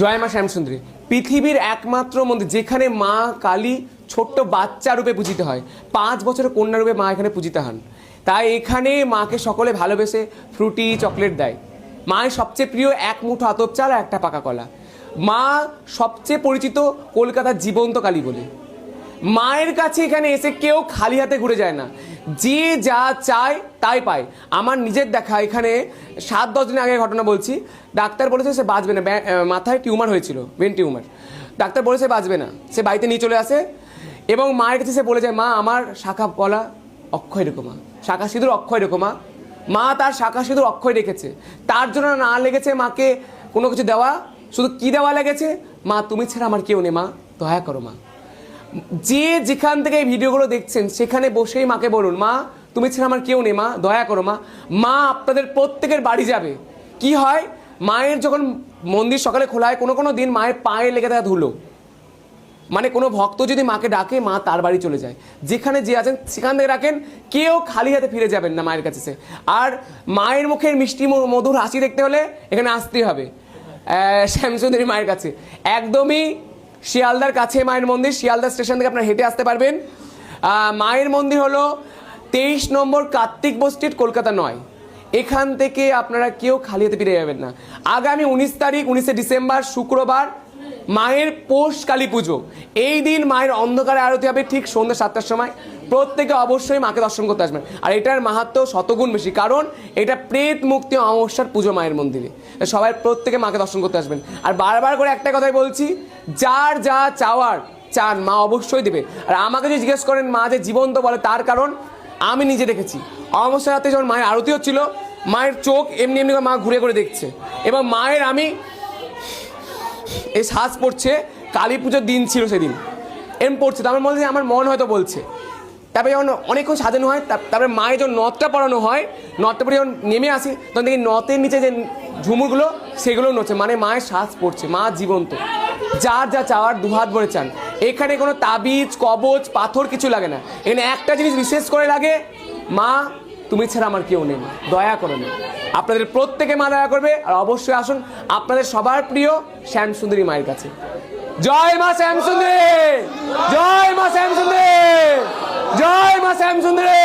জয় মা শ্যামসুন্দরী। পৃথিবীর একমাত্র মন্দির যেখানে মা কালী ছোট্ট বাচ্চা রূপে পূজিত হয়। পাঁচ বছরের কন্যা রূপে মা এখানে পূজিত হন। তাই এখানে মাকে সকলে ভালোবেসে ফ্রুটি, চকলেট দেয়। মায়ের সবচেয়ে প্রিয় এক মুঠো আতপ চাল আর একটা পাকা কলা। মা সবচেয়ে পরিচিত কলকাতার জীবন্ত কালী বলে। মায়ের কাছে এখানে এসে কেউ খালি হাতে ঘুরে যায় না। যে যা চায় তাই পায় আমার নিজের দেখা, এখানে সাত, দশ দিন আগে ঘটনা বলছি। ডাক্তার বলেছে সে বাঁচবে না মাথায় টিউমার হয়েছিল, ব্রেন টিউমার। ডাক্তার বলেছে বাঁচবে না, সে বাড়িতে নিয়ে চলে আসে এবং মায়ের কাছে সে বলে যায়, মা, আমার শাখা পলা অক্ষয় রেখো মা শাখা সিঁদুর অক্ষয় রেখো মা মা তার শাখা সিঁদুর অক্ষয় রেখেছে। তার জন্য না লেগেছে মাকে কোনো কিছু দেওয়া, শুধু কি দেওয়া লেগেছে? মা, তুমি ছাড়া আমার কেউ নেই, মা, দয়া করো মা। যে যেখান থেকে এই ভিডিওগুলো দেখছেন, সেখানে বসেই মাকে বলুন, মা তুমি ছাড়া আমার কেউ নেই মা। দয়া করো মা। মা আপনাদের প্রত্যেকের বাড়ি যাবে। কি হয়? মায়ের যখন মন্দির সকালে খোলা হয় কোনো কোনো দিন মায়ের পায়ে লেগে থাকা ধুলো। মানে কোনো ভক্ত যদি মাকে ডাকে মা তার বাড়ি চলে যায়। যেখানে যে আছেন সেখান থেকে রাখেন কেউ খালি হাতে ফিরে যাবেন না মায়ের কাছে সে আর মায়ের মুখের মিষ্টি মধুর হাসি দেখতে হলে এখানে আসতেই হবে। আহ, শ্যামসুন্দরী মায়ের কাছে। একদমই শিয়ালদার কাছে মায়ের মন্দির। শিয়ালদা স্টেশন থেকে আপনার হেঁটে আসতে পারবেন। মায়ের মন্দির হলো তেইশ নম্বর কার্তিক স্ট্রিট কলকাতা নয়। এখান থেকে আপনারা কেউ খালি হাতে ফিরে যাবেন না। আগামী উনিশ তারিখ, উনিশে ডিসেম্বর, শুক্রবার, মায়ের পৌষ কালী পুজো। এই দিন মায়ের অন্ধকারে আরতি হবে ঠিক সন্ধ্যা সাতটার সময়। প্রত্যেকে অবশ্যই মাকে দর্শন করতে আসবেন। আর এটার মাহাত্ম শতগুণ বেশি। কারণ এটা প্রেত মুক্তি অমাবস্যার পুজো মায়ের মন্দিরে। সবাই প্রত্যেকে মাকে দর্শন করতে আসবেন। আর বারবার করে একটা কথাই বলছি, যার যা চাওয়ার চান মা অবশ্যই দেবে আর আমাকে যে জিজ্ঞেস করেন, মা যে জীবন্ত বলে তার কারণ আমি নিজে দেখেছি। অমাবস্যা রাতে যখন মায়ের আরতি হচ্ছিল, মায়ের চোখ এমনি এমনি মা ঘুরে করে দেখছে। এবং মায়ের আমি এই শ্বাস পড়ছে, কালী পুজোর দিন ছিল সেদিন। এম পড়ছে, তারপর মনে আমার মন হয়তো বলছে। তারপরে যখন অনেকক্ষণ সাজানো হয়, তার- তারপরে মায়ের যখন নথটা পরানো হয়, নথটা পরে যখন নেমে আসি, তখন দেখি নথের নিচে যে ঝুমুরগুলো, সেগুলো নড়ছে। মানে মায়ের শ্বাস পড়ছে, মা জীবন্ত। যার যা চাওয়ার দুহাত ভরে চান। এখানে কোনো তাবিজ, কবচ, পাথর কিছু লাগে না। এখানে একটা জিনিস বিশেষ করে লাগে, মা, তুমি ছাড়া আমার কেউ নেই। দয়া করো না। আপনাদের প্রত্যেকে মা দয়া করবে, আর অবশ্যই আসুন, আপনাদের সবার প্রিয় শ্যাম সুন্দরী মায়ের কাছে। জয় মা শ্যাম সুন্দরী জয় মা শ্যাম সুন্দরী জয় মা শ্যাম সুন্দরী